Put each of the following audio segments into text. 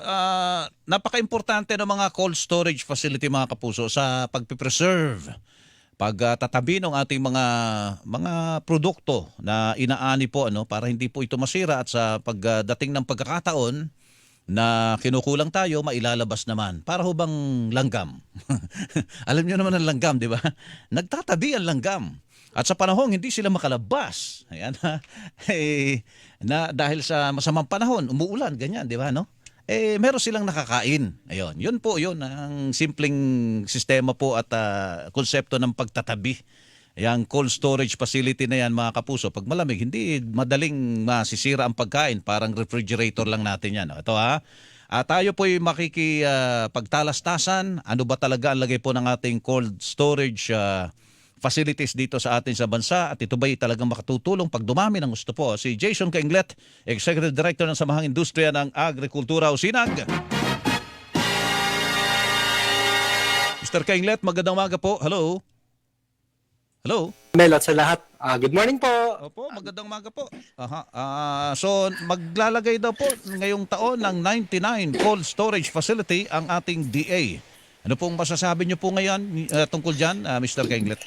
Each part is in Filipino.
Ah, napaka-importante ng mga cold storage facility mga kapuso sa pagpipreserve pagtatabi ng ating mga mga produkto na inaani po ano para hindi po ito masira at sa pagdating ng pagkakataon na kinukulang tayo mailalabas naman. Para ho bang langgam. Alam niyo naman ang langgam di ba? Nagtatabi ang langgam. At sa panahon hindi sila makalabas. Ayan eh, na dahil sa masamang panahon umuulan ganyan di ba no eh meron silang nakakain. Ayun, yun po yun ang simpleng sistema po at ah, konsepto ng pagtatabi. Yang cold storage facility na yan mga kapuso, pag malamig, hindi madaling masisira ang pagkain. Parang refrigerator lang natin yan. Ito ha. At tayo po'y makiki ah, pagtalastasan. Ano ba talaga ang lagay po ng ating cold storage ah, facilities dito sa atin sa bansa at ito ba'y talagang makatutulong pag dumami ng gusto po. Si Jason Kainglet, Executive Director ng Samahang Industriya ng Agrikultura o SINAG. Mr. Kainglet, magandang umaga po. Hello? Hello? Melot sa lahat. Ah, good morning po. Opo, magandang umaga po. Aha. Ah, so maglalagay daw po ngayong taon ng 99 cold storage facility ang ating DA. Ano pong masasabi niyo po ngayon uh, tungkol diyan, Mr. Kainglet?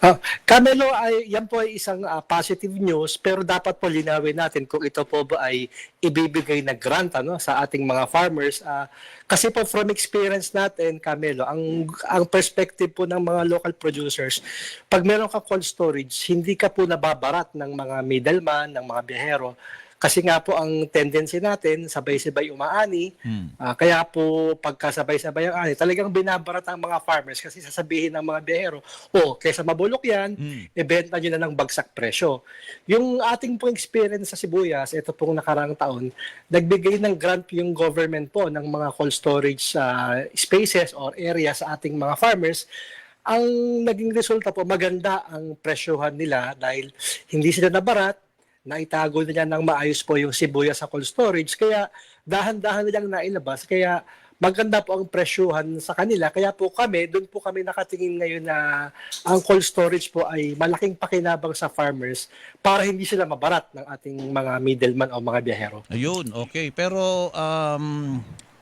Ah, Camelo, ay, yan po ay isang ah, positive news pero dapat po linawin natin kung ito po ba ay ibibigay na grant ano, sa ating mga farmers. Ah, kasi po from experience natin, Camelo, ang, ang perspective po ng mga local producers, pag meron ka cold storage, hindi ka po nababarat ng mga middleman, ng mga biyahero. Kasi nga po ang tendency natin, sabay-sabay umaani. Hmm. Ah, kaya po pagkasabay-sabay ang ani, talagang binabarat ang mga farmers kasi sasabihin ng mga biyahero, oh, kaysa mabulok yan, Hmm. ibenta nyo na ng bagsak presyo. Yung ating pong experience sa Sibuyas, ito pong nakarang taon, nagbigay ng grant yung government po ng mga cold storage ah, spaces or area sa ating mga farmers. Ang naging resulta po, maganda ang presyohan nila dahil hindi sila nabarat, naitago nila ng maayos po yung sibuyas sa cold storage. Kaya dahan-dahan nilang nailabas. Kaya maganda po ang presyuhan sa kanila. Kaya po kami, doon po kami nakatingin ngayon na ang cold storage po ay malaking pakinabang sa farmers para hindi sila mabarat ng ating mga middleman o mga biyahero. Ayun, okay. Pero um,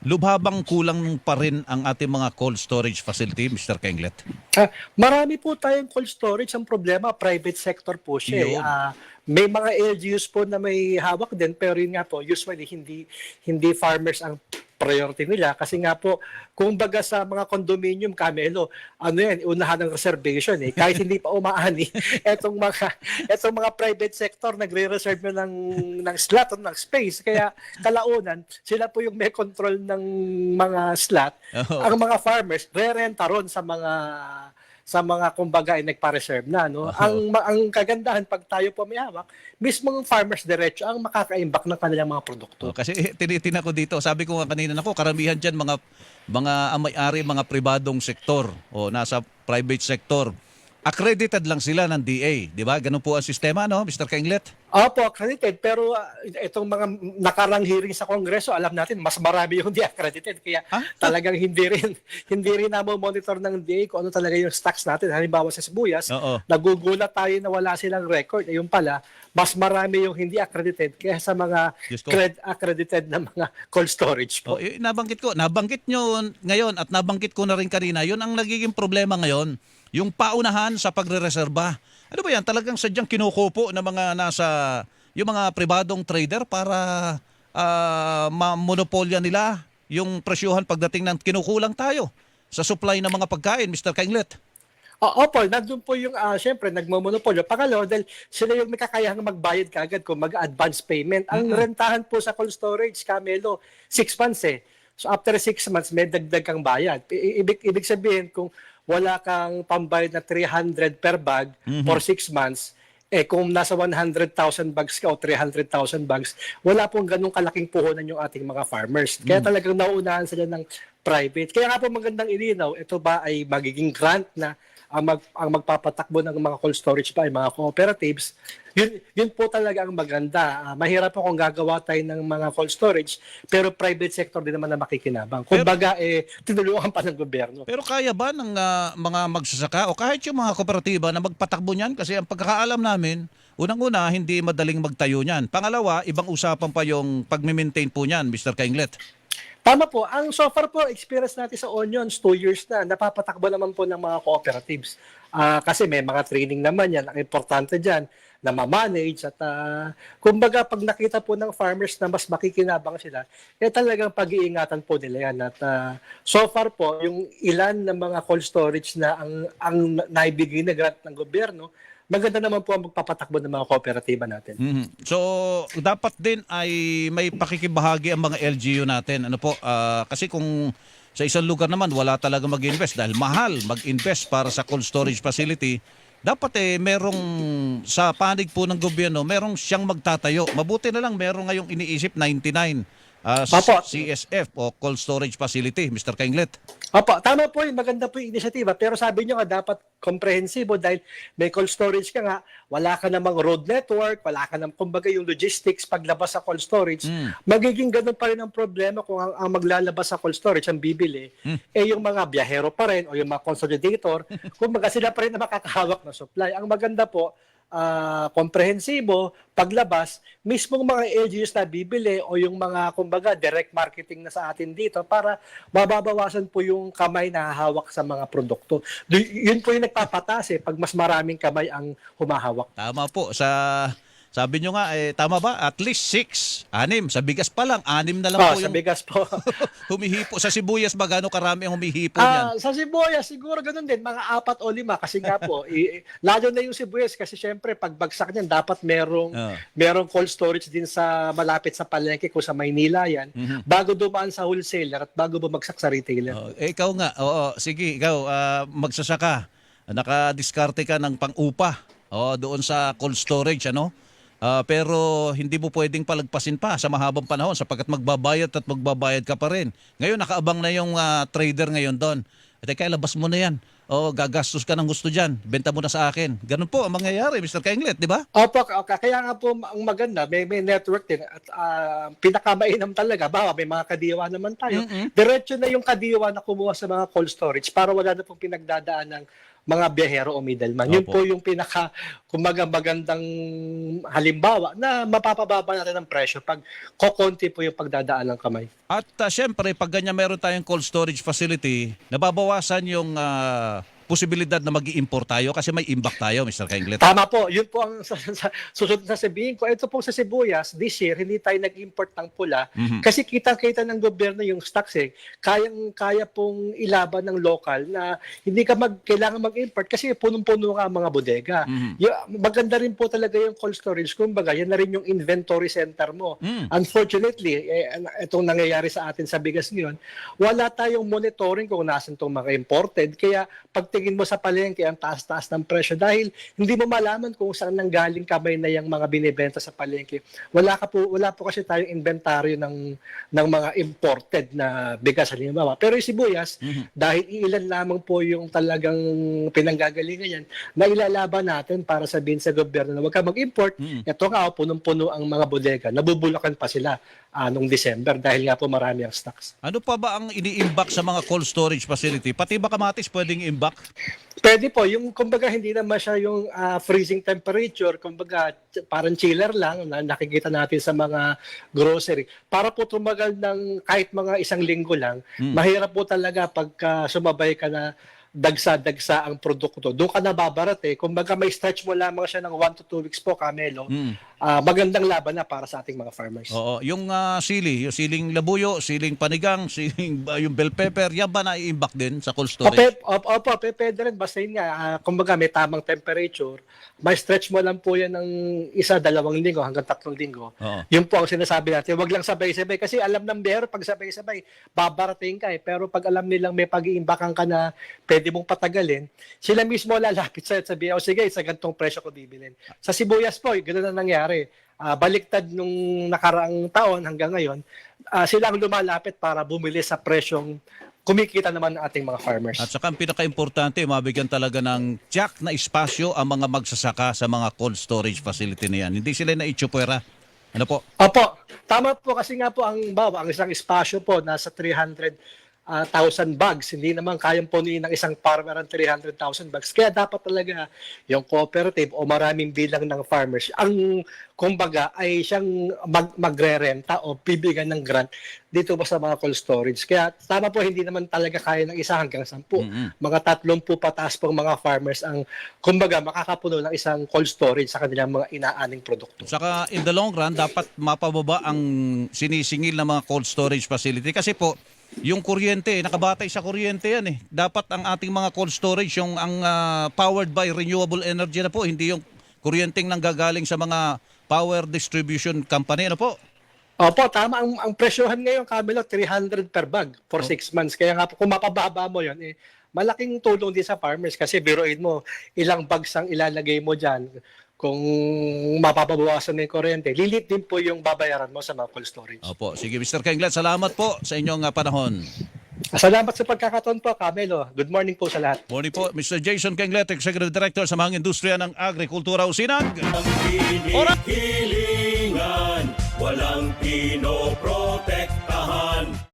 lubhabang kulang pa rin ang ating mga cold storage facility, Mr. Kainglet. Ah, marami po tayong cold storage. Ang problema, private sector po siya. eh. Yun. Ah, may mga LGUs po na may hawak din pero yun nga po usually hindi hindi farmers ang priority nila. Kasi nga po kung baga sa mga condominium Camelo ano yan unahan ng reservation eh. Kahit hindi pa umaani etong mga etong mga private sector nagre-reserve na ng ng slot ng space. Kaya kalaunan sila po yung may control ng mga slot. Oo. ang mga farmers re-renta ron sa mga sa mga kumbaga ay nagpa-reserve na no. Oo. Ang ang kagandahan pag tayo po may hawak, mismong farmers diretso ang makaka-imbak ng kanilang mga produkto. Oh, kasi tinitina ko dito, sabi ko nga kanina nako, karamihan diyan mga mga may-ari mga pribadong sektor o nasa private sector. Accredited lang sila ng DA, di ba? Ganun po ang sistema, no, Mr. Kainglet? Opo, accredited. Pero ah, itong mga nakarang hearing sa Kongreso, alam natin, mas marami yung di accredited. Kaya Ah? talagang hindi rin, hindi rin na monitor ng DA kung ano talaga yung stocks natin. Halimbawa sa sibuyas, Oo. nagugulat tayo na wala silang record. Ayun pala, mas marami yung hindi accredited kaya sa mga cred- accredited na mga cold storage po. Oh, eh, nabanggit ko, nabanggit nyo ngayon at nabanggit ko na rin kanina, yun ang nagiging problema ngayon, yung paunahan sa pagre-reserba. Ano ba yan? Talagang sadyang kinukupo ng mga nasa, yung mga pribadong trader para ah, mamonopolya nila yung presyuhan pagdating ng kinukulang tayo sa supply ng mga pagkain, Mr. Kainglet. O- Opo, nandun po yung, ah, syempre, nagmamonopolyo. Pangalawa, dahil sila yung may kakayahang magbayad kagad kung mag-advance payment. Ang rentahan po sa cold storage, Camelo, six months eh. So after six months, may dagdag kang bayad. I- ibig, ibig sabihin, kung wala kang pambayad na 300 per bag for six months, eh kung nasa 100,000 bags ka o 300,000 bags, wala pong ganong kalaking puhunan yung ating mga farmers. Kaya talagang nauunahan sila ng private. Kaya nga po magandang ilinaw, ito ba ay magiging grant na ang, mag, ang magpapatakbo ng mga cold storage pa ay mga cooperatives, yun, yun po talaga ang maganda. Ah, mahirap po kung gagawa tayo ng mga cold storage, pero private sector din naman na makikinabang. Kung baga, eh, tinulungan pa ng gobyerno. Pero kaya ba ng ah, mga magsasaka o kahit yung mga kooperatiba na magpatakbo niyan? Kasi ang pagkakaalam namin, unang-una, hindi madaling magtayo niyan. Pangalawa, ibang usapan pa yung pag-maintain po niyan, Mr. Kainglet. Tama po. Ang so far po, experience natin sa Onions, two years na, napapatakbo naman po ng mga cooperatives. Ah, kasi may mga training naman yan. Ang importante dyan, na ma-manage at ah, kumbaga pag nakita po ng farmers na mas makikinabang sila, eh talagang pag-iingatan po nila yan. At ah, so far po, yung ilan ng mga cold storage na ang, ang naibigay na grant ng gobyerno, maganda naman po ang magpapatakbo ng mga kooperatiba natin. Mhm. So, dapat din ay may pakikibahagi ang mga LGU natin. Ano po? ah, kasi kung sa isang lugar naman wala talaga mag-invest dahil mahal mag-invest para sa cold storage facility, dapat eh merong sa panig po ng gobyerno, merong siyang magtatayo. Mabuti na lang merong ngayong iniisip 99 ah, Opo. CSF o cold storage facility, Mr. Kainglet. Opo, tama po yun. Maganda po yung inisyatiba. Pero sabi nyo nga, dapat komprehensibo dahil may cold storage ka nga, wala ka namang road network, wala ka namang, kumbaga yung logistics paglabas sa cold storage, Mm. magiging ganun pa rin ang problema kung ang, ang maglalabas sa cold storage, ang bibili, eh yung mga biyahero pa rin o yung mga consolidator, kumbaga sila pa rin na makakahawak ng supply. Ang maganda po, ah, komprehensibo, paglabas, mismong mga LGUs na bibili o yung mga, kumbaga, direct marketing na sa atin dito para mababawasan po yung kamay na hawak sa mga produkto. Du- Yun po yung nagpapataas eh, pag mas maraming kamay ang humahawak. Tama po. Sa sabi nyo nga, eh, tama ba? At least six, anim. Sa bigas pa lang, anim na lang Ah, po sa yung bigas po. humihipo. Sa sibuyas, magano karami ang humihipo Ah, niyan? sa sibuyas, siguro ganun din, mga apat o lima. Kasi nga po, i- lalo na yung sibuyas kasi syempre, pag bagsak niyan, dapat merong, Ah. merong cold storage din sa malapit sa palengke kung sa Maynila yan, Mhm. bago dumaan sa wholesaler at bago bumagsak sa retailer. Oh, eh, ikaw nga, oo, sige, ikaw, ah, magsasaka. Nakadiskarte ka ng pang-upa oh, doon sa cold storage, ano? Ah, pero hindi mo pwedeng palagpasin pa sa mahabang panahon sapagkat magbabayad at magbabayad ka pa rin. Ngayon, nakaabang na yung ah, trader ngayon doon. At kaya labas mo na yan. O gagastos ka ng gusto dyan. Benta mo na sa akin. Ganun po ang mangyayari, Mr. Kainglet, di ba? Opo, okay. kaya nga po ang maganda, may, may network din at ah, pinakamainam talaga, bawa may mga kadiwa naman tayo. Mm-mm. Diretso na yung kadiwa na kumuha sa mga cold storage para wala na pong pinagdadaan ng mga biyahero o middleman. Yun Opo. po yung pinaka, kumaga magandang halimbawa na mapapababa natin ang presyo pag kokonti po yung pagdadaan ng kamay. At uh, syempre, pag ganyan meron tayong cold storage facility, nababawasan yung ah, posibilidad na mag import tayo kasi may imbak tayo, Mr. Kainglet. Tama po, yun po ang susunod na sabihin ko. Ito po sa sibuyas, this year, hindi tayo nag-import ng pula Mhm. kasi kita-kita ng gobyerno yung stocks eh. Kayang, kaya pong ilaban ng local na hindi ka mag, kailangan mag-import kasi punong-puno nga ang mga bodega. Mhm. Yung, maganda rin po talaga yung cold storage. Kumbaga, yan na rin yung inventory center mo. Mm. Unfortunately, eh, itong nangyayari sa atin sa bigas ngayon, wala tayong monitoring kung nasan itong mga imported. Kaya pagtingin mo sa palengke, ang taas-taas ng presyo dahil hindi mo malaman kung saan nanggaling kamay na yung mga binibenta sa palengke. Wala, ka po, wala po kasi tayong inventaryo ng, ng mga imported na bigas halimbawa. Pero yung sibuyas, Mhm. dahil ilan lamang po yung talagang pinanggagalingan yan, na ilalaban natin para sabihin sa gobyerno na huwag ka mag-import. Mm. Ito nga, oh, punong-puno ang mga bodega. Nabubulakan pa sila ah, nung December dahil nga po marami ang stocks. Ano pa ba ang ini-imbak sa mga cold storage facility? Pati ba kamatis pwedeng imbak? Pwede po, yung kumbaga hindi naman siya yung ah, freezing temperature, kumbaga parang chiller lang na nakikita natin sa mga grocery. Para po tumagal ng kahit mga isang linggo lang, Hmm. mahirap po talaga pagka sumabay ka na dagsa-dagsa ang produkto. Doon ka nababarat eh. Kumbaga may stretch mo lamang siya ng 1 to 2 weeks po, Camelo. Mm. Ah, magandang laban na para sa ating mga farmers. Oo, yung ah, sili, yung siling labuyo, siling panigang, siling ah, yung bell pepper, yan ba na-iimbak din sa cold storage? Opo, opo, opo, pwede rin. Basta yun nga, ah, kumbaga may tamang temperature, may stretch mo lang po yan ng isa, dalawang linggo hanggang tatlong linggo. Oo. Yun po ang sinasabi natin. Huwag lang sabay-sabay. Kasi alam ng biyero, pag sabay-sabay, babarating ka eh. Pero pag alam nilang may pag-iimbakan ka na pwede mong patagalin, sila mismo lalapit sa'yo at sabihin, o sige, sa gantong presyo ko bibilin. Sa sibuyas po, ganoon na nangyari. Ah, baliktad nung nakaraang taon hanggang ngayon, ah, sila ang lumalapit para bumili sa presyong kumikita naman ng ating mga farmers. At saka ang pinaka-importante, mabigyan talaga ng jack na espasyo ang mga magsasaka sa mga cold storage facility na yan. Hindi sila na itsupwera. Ano po? Opo, tama po kasi nga po ang bawa, ang isang espasyo po nasa 300 ah, 1,000 bags. Hindi naman kayang punuin ng isang farmer ang 300,000 bags. Kaya dapat talaga yung cooperative o maraming bilang ng farmers, ang kumbaga ay siyang mag magre-renta o bibigyan ng grant dito ba sa mga cold storage. Kaya tama po, hindi naman talaga kaya ng isa hanggang sampu. Mhm. Mga tatlong po pataas pong mga farmers ang kumbaga makakapuno ng isang cold storage sa kanilang mga inaaning produkto. Saka in the long run, dapat mapababa ang sinisingil ng mga cold storage facility. Kasi po, yung kuryente, nakabatay sa kuryente yan eh. Dapat ang ating mga cold storage, yung ang ah, powered by renewable energy na po, hindi yung kuryenteng nanggagaling sa mga power distribution company. Ano po? Opo, tama. Ang, ang presyohan ngayon, Camilo, 300 per bag for 6 months. Kaya nga po, kung mapababa mo yon eh, malaking tulong din sa farmers kasi biruin mo, ilang bags ang ilalagay mo dyan kung mapapabawasan na yung kuryente. Lilit din po yung babayaran mo sa mga cold storage. Opo. Sige, Mr. Kenglet, salamat po sa inyong ah, panahon. Salamat sa pagkakataon po, Camilo. Good morning po sa lahat. Morning po, Mr. Jason Kenglet, Executive Director sa mga industriya ng agrikultura Usinag. Hilingan, walang pinoprotek